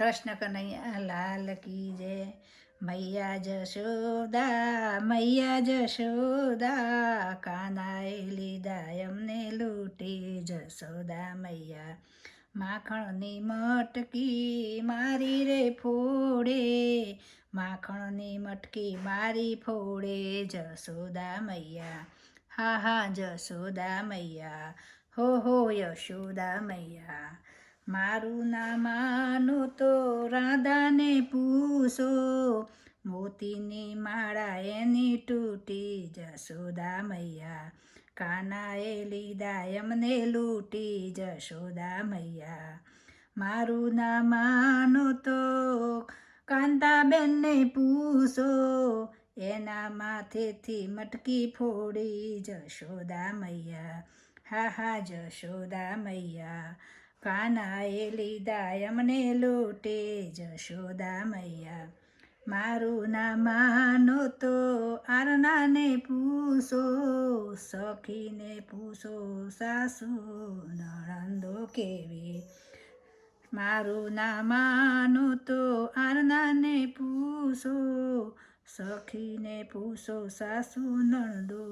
કૃષ્ણ કનૈયા લાલ કી જય. મૈયા જશોદા મૈયા જશોદા, કાનાએ લીધા એમને લૂંટી જશોદા મૈયા. માખણની મટકી મારી રે ફોડે, માખણની મટકી મારી ફોડે જશોદા મૈયા. હા હા, જશોદા મૈયા, હો હો, યશોદા મૈયા. મારું ના માનો તો રાધાને પૂછો. મોતીની માળા એની તૂટી જશોદા મૈયા કાનાએ લીધા એમને લૂટી જશોદા મૈયા મારું ના માનો તો કાંતાબેનને પૂછો. એના માથેથી મટકી ફોડી જશોદા મૈયા હા હા જશોદા મૈયા કાનાએ લીધા એમને લૂંટે જશોદા મૈયા મારું ના માનો તો આરનાને પૂછો સખીને પૂછો સાસુ નણંદો કેવી મારું ના માનો તો આરનાને પૂછો સખીને પૂછો સાસુ નણંદો